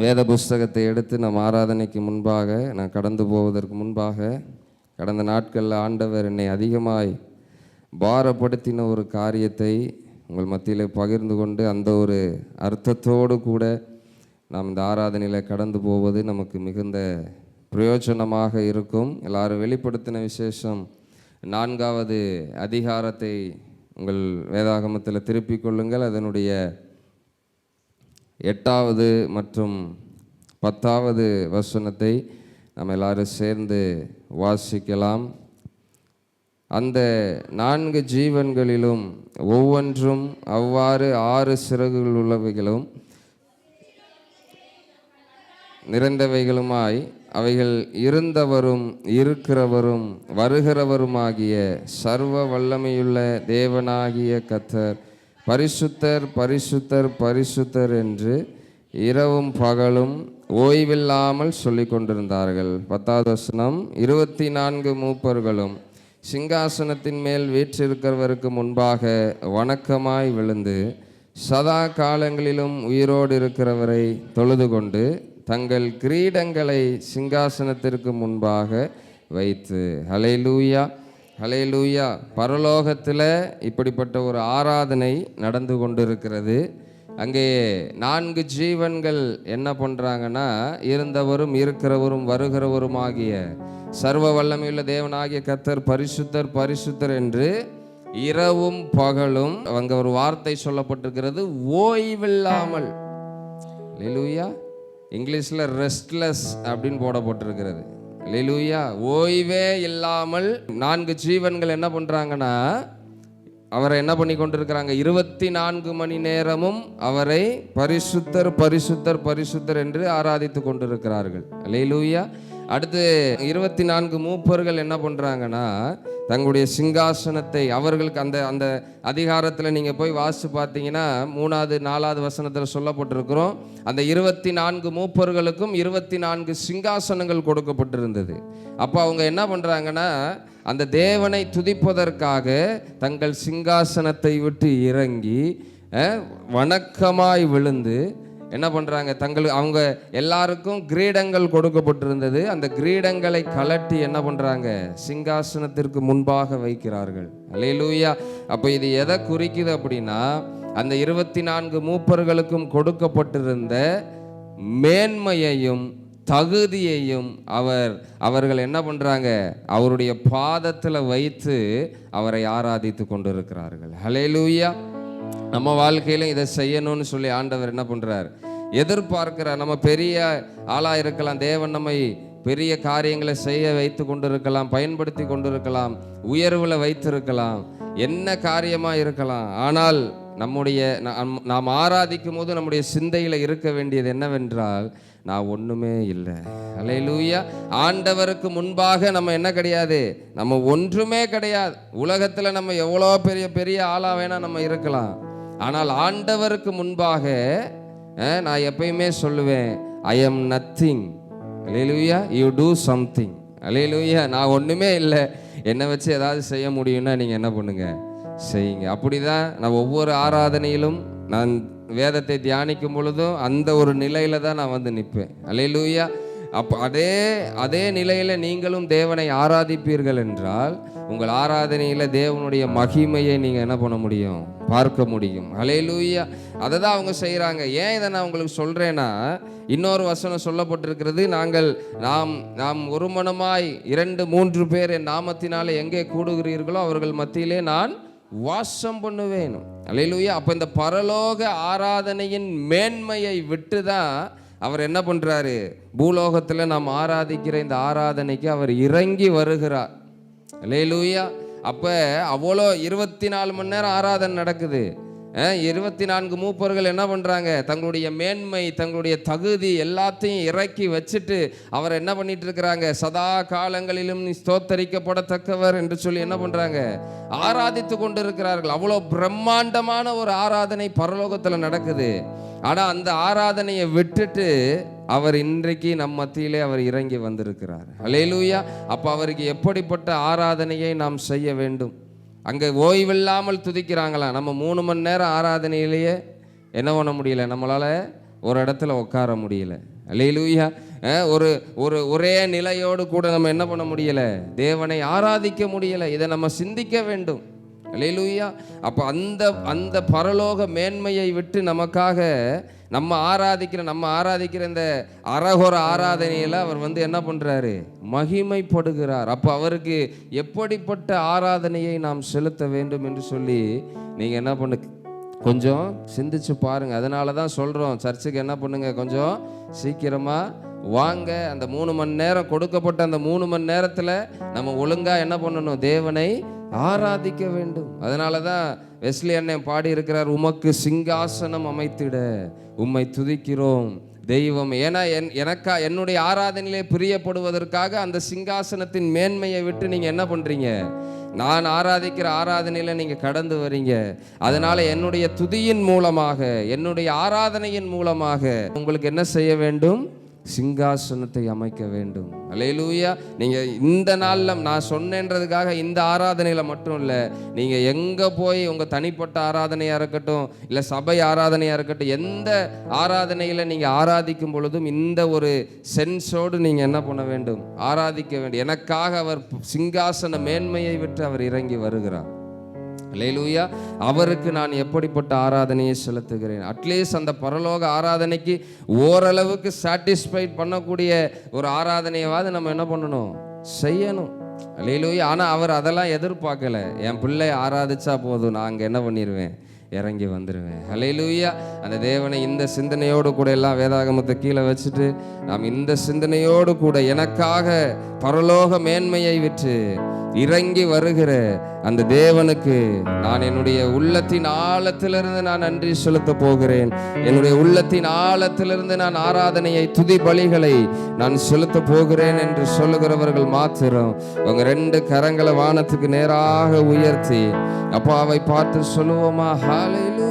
வேத புஸ்தகத்தை எடுத்து நம் ஆராதனைக்கு முன்பாக நான் கடந்து போவதற்கு முன்பாக கடந்த நாட்களில் ஆண்டவர் என்னை அதிகமாய் பாரப்படுத்தின ஒரு காரியத்தை உங்கள் மத்தியில் பகிர்ந்து கொண்டு அந்த ஒரு அர்த்தத்தோடு கூட நாம் இந்த ஆராதனையில் கடந்து போவது நமக்கு மிகுந்த பிரயோஜனமாக இருக்கும். எல்லாரும் வெளிப்படுத்தின விசேஷம் நான்காவது அதிகாரத்தை உங்கள் வேதாகமத்தில் திருப்பிக் கொள்ளுங்கள். அதனுடைய எட்டாவது மற்றும் பத்தாவது வசனத்தை நம்ம எல்லாரும் சேர்ந்து வாசிக்கலாம். அந்த நான்கு ஜீவன்களிலும் ஒவ்வொன்றும் அவ்வாறு ஆறு சிறகுகள் உள்ளவைகளும் நிறைந்தவைகளுமாய் அவைகள் இருந்தவரும் இருக்கிறவரும் வருகிறவருமாகிய சர்வ வல்லமையுள்ள தேவனாகிய கத்தர் பரிசுத்தர் பரிசுத்தர் பரிசுத்தர் என்று இரவும் பகலும் ஓய்வில்லாமல் சொல்லி கொண்டிருந்தார்கள். பத்தாவது வசனம் இருபத்தி நான்கு மூப்பர்களும் சிங்காசனத்தின் மேல் வீற்றிருக்கிறவருக்கு முன்பாக வணக்கமாய் விழுந்து சதா காலங்களிலும் உயிரோடு இருக்கிறவரை தொழுது கொண்டு தங்கள் கிரீடங்களை சிங்காசனத்திற்கு முன்பாக வைத்து ஹலேலூயா ஹலேலூயா பரலோகத்தில் இப்படிப்பட்ட ஒரு ஆராதனை நடந்து கொண்டிருக்கிறது. அங்கே நான்கு ஜீவன்கள் என்ன பண்ணுறாங்கன்னா இருந்தவரும் இருக்கிறவரும் வருகிறவரும் ஆகிய சர்வ வல்லமையுள்ள தேவனாகிய கத்தர் பரிசுத்தர் பரிசுத்தர் என்று இரவும் பகலும் அங்கே ஒரு வார்த்தை சொல்லப்பட்டிருக்கிறது. ஓய்வில்லாமல். லெலூயா இங்கிலீஷில் ரெஸ்ட்லெஸ் அப்படின்னு போடப்பட்டிருக்கிறது. லெலூயா ஓய்வே இல்லாமல் நான்கு ஜீவன்கள் என்ன பண்ணுறாங்கன்னா அவரை என்ன பண்ணி கொண்டிருக்கிறாங்க? இருபத்தி நான்கு மணி நேரமும் அவரை பரிசுத்தர் பரிசுத்தர் பரிசுத்தர் என்று ஆராதித்து கொண்டிருக்கிறார்கள். லெலூயா அடுத்து இருபத்தி நான்கு மூப்பர்கள் என்ன பண்ணுறாங்கன்னா தங்களுடைய சிங்காசனத்தை அவர்களுக்கு அந்த அந்த அதிகாரத்தில் நீங்கள் போய் வாசித்து பார்த்தீங்கன்னா மூணாவது நாலாவது வசனத்தில் சொல்லப்பட்டிருக்கிறோம். அந்த இருபத்தி நான்கு மூப்பர்களுக்கும் இருபத்தி நான்கு சிங்காசனங்கள் கொடுக்கப்பட்டிருந்தது. அப்போ அவங்க என்ன பண்ணுறாங்கன்னா அந்த தேவனை துதிப்பதற்காக தங்கள் சிங்காசனத்தை விட்டு இறங்கி வணக்கமாய் விழுந்து என்ன பண்ணுறாங்க தங்கள் அவங்க எல்லாருக்கும் கிரீடங்கள் கொடுக்கப்பட்டிருந்தது. அந்த கிரீடங்களை கலட்டி என்ன பண்ணுறாங்க சிங்காசனத்திற்கு முன்பாக வைக்கிறார்கள். அலையலூயா அப்போ இது எதை குறிக்குது அப்படின்னா அந்த இருபத்தி நான்கு மூப்பர்களுக்கும் கொடுக்கப்பட்டிருந்த மேன்மையையும் தகுதியையும் அவர் அவர்கள் என்ன பண்ணுறாங்க அவருடைய பாதத்தில் வைத்து அவரை ஆராதித்து கொண்டிருக்கிறார்கள். ஹலேலூயா நம்ம வாழ்க்கையிலும் இதை செய்யணும்னு சொல்லி ஆண்டவர் என்ன பண்ணுறார் எதிர்பார்க்கிறார். நம்ம பெரிய ஆளாக இருக்கலாம். தேவன் நம்மை பெரிய காரியங்களை செய்ய வைத்து கொண்டிருக்கலாம் பயன்படுத்தி கொண்டிருக்கலாம் உயர்வில் வைத்திருக்கலாம் என்ன காரியமாக இருக்கலாம். ஆனால் நம்முடைய நாம்- நாம் ஆராதிக்கும் போது நம்முடைய சிந்தையில் இருக்க வேண்டியது என்னவென்றால் நான் ஒன்றுமே இல்லை. அலையிலூயா ஆண்டவருக்கு முன்பாக நம்ம என்ன கிடையாது? நம்ம ஒன்றுமே கிடையாது. உலகத்தில் நம்ம எவ்வளோ பெரிய பெரிய ஆளாக வேணால் நம்ம இருக்கலாம். ஆனால் ஆண்டவருக்கு முன்பாக நான் எப்பயுமே சொல்லுவேன் I am nothing hallelujah you do something hallelujah நான் ஒன்றுமே இல்லை. என்னை வச்சு ஏதாவது செய்ய முடியும்னா நீங்கள் என்ன பண்ணுங்கள் செய்யுங்க. அப்படிதான் நான் ஒவ்வொரு ஆராதனையிலும் நான் வேதத்தை தியானிக்கும் பொழுதும் அந்த ஒரு நிலையில் தான் நான் வந்து நிற்பேன். அலையிலூயா அப்போ அதே அதே நிலையில் நீங்களும் தேவனை ஆராதிப்பீர்கள் என்றால் உங்கள் ஆராதனையில் தேவனுடைய மகிமையை நீங்கள் என்ன பண்ண முடியும்? பார்க்க முடியும். அலையிலூயா அதை தான் அவங்க செய்கிறாங்க ஏன் இதை நான் உங்களுக்கு சொல்கிறேன்னா இன்னொரு வசனம் சொல்லப்பட்டிருக்கிறது நாங்கள் நாம் நாம் ஒருமனமாய் இரண்டு மூன்று பேர் என் நாமத்தினால் எங்கே கூடுகிறீர்களோ அவர்கள் மத்தியிலே நான் வாசம் பண்ணுவேன் அலையிலூயா அப்போ இந்த பரலோக ஆராதனையின் மேன்மையை விட்டு தான் அவர் என்ன பண்ணுறாரு பூலோகத்தில் நாம் ஆராதிக்கிற இந்த ஆராதனைக்கு அவர் இறங்கி வருகிறார். லேலூயா அப்போ அவ்வளோ இருபத்தி நாலு மணி நேரம் ஆராதனை நடக்குது. இருபத்தி நான்கு மூப்பர்கள் என்ன பண்ணுறாங்க தங்களுடைய மேன்மை தங்களுடைய தகுதி எல்லாத்தையும் இறக்கி வச்சுட்டு அவர் என்ன பண்ணிட்டு இருக்கிறாங்க? சதா காலங்களிலும் ஸ்தோத்தரிக்கப்படத்தக்கவர் என்று சொல்லி என்ன பண்ணுறாங்க ஆராதித்து கொண்டு இருக்கிறார்கள் அவ்வளோ பிரம்மாண்டமான ஒரு ஆராதனை பரலோகத்தில் நடக்குது. ஆனால் அந்த ஆராதனையை விட்டுட்டு அவர் இன்றைக்கு நம் மத்தியிலே அவர் இறங்கி வந்திருக்கிறார். அலேலூயா அப்போ அவருக்கு எப்படிப்பட்ட ஆராதனையை நாம் செய்ய வேண்டும்? அங்கே ஓய்வில்லாமல் துதிக்கிறாங்களா? நம்ம மூணு மணி நேரம் ஆராதனையிலேயே என்ன பண்ண முடியல? நம்மளால் ஒரு இடத்துல உட்கார முடியல. அல்லையிலூயா ஒரு ஒரு ஒரே நிலையோடு கூட நம்ம என்ன பண்ண முடியல? தேவனை ஆராதிக்க முடியல. இதை நம்ம சிந்திக்க வேண்டும். லேலூயா அப்போ அந்த அந்த பரலோக மேன்மையை விட்டு நமக்காக நம்ம ஆராதிக்கிற நம்ம ஆராதிக்கிற இந்த அரகொர ஆராதனையில் அவர் வந்து என்ன பண்ணுறாரு மகிமைப்படுகிறார். அப்போ அவருக்கு எப்படிப்பட்ட ஆராதனையை நாம் செலுத்த வேண்டும் என்று சொல்லி நீங்கள் என்ன பண்ணு கொஞ்சம் சிந்திச்சு பாருங்கள் அதனால தான் சொல்கிறோம் சர்ச்சுக்கு என்ன பண்ணுங்க? கொஞ்சம் சீக்கிரமாக வாங்க. அந்த மூணு மணி நேரம் கொடுக்கப்பட்ட அந்த மூணு மணி நேரத்தில் நம்ம ஒழுங்காக என்ன பண்ணணும்? தேவனை ஆராதிக்க வேண்டும். அதனால தான் வெஸ்லி அண்ணன் பாடி இருக்கிறார் உமக்கு சிங்காசனம் அமைத்திட உம்மை துதிக்கிறோம் தெய்வம். ஏன்னா என் எனக்கா என்னுடைய ஆராதனையிலே பிரியப்படுவதற்காக அந்த சிங்காசனத்தின் மேன்மையை விட்டு நீங்கள் என்ன பண்ணுறீங்க நான் ஆராதிக்கிற ஆராதனையில் நீங்கள் கடந்து வரீங்க. அதனால் என்னுடைய துதியின் மூலமாக என்னுடைய ஆராதனையின் மூலமாக உங்களுக்கு என்ன செய்ய வேண்டும்? சிங்காசனத்தை அமைக்க வேண்டும். அலையலூயா நீங்கள் இந்த நாளில் நான் சொன்னேன்றதுக்காக இந்த ஆராதனையில் மட்டும் இல்லை நீங்கள் எங்கே போய் உங்கள் தனிப்பட்ட ஆராதனையாக இருக்கட்டும் இல்லை சபை ஆராதனையாக இருக்கட்டும் எந்த ஆராதனையில் நீங்கள் ஆராதிக்கும் பொழுதும் இந்த ஒரு சென்ஸோடு நீங்கள் என்ன பண்ண வேண்டும்? ஆராதிக்க வேண்டும். எனக்காக அவர் சிங்காசன மேன்மையை விட்டு அவர் இறங்கி வருகிறார். லேலூயா அவருக்கு நான் எப்படிப்பட்ட ஆராதனையை செலுத்துகிறேன்? அட்லீஸ்ட் அந்த பரலோக ஆராதனைக்கு ஓரளவுக்கு சாட்டிஸ்ஃபைட் பண்ணக்கூடிய ஒரு ஆராதனையாவது நம்ம என்ன பண்ணணும்? செய்யணும். லேலூயா ஆனால் அவர் அதெல்லாம் எதிர்பார்க்கல. என் பிள்ளை ஆராதிச்சா போதும். நான் அங்கே என்ன பண்ணிடுவேன் இறங்கி வந்துடுவேன் ஹலையிலூயா அந்த தேவனை இந்த சிந்தனையோடு கூட எல்லாம் வேதாகமத்தை கீழே வச்சுட்டு நாம் இந்த சிந்தனையோடு கூட எனக்காக பரலோக மேன்மையை விற்று இறங்கி வருகிற அந்த தேவனுக்கு நான் என்னுடைய உள்ளத்தின் ஆழத்திலிருந்து நான் நன்றி செலுத்த போகிறேன். என்னுடைய உள்ளத்தின் ஆழத்திலிருந்து நான் ஆராதனையை துதி பலிகளை நான் செலுத்த போகிறேன் என்று சொல்லுகிறவர்கள் மாத்திரம் உங்க ரெண்டு கரங்களை வானத்துக்கு நேராக உயர்த்தி அப்பாவை பார்த்து சொல்லுவோமா? ஹாலையிலும்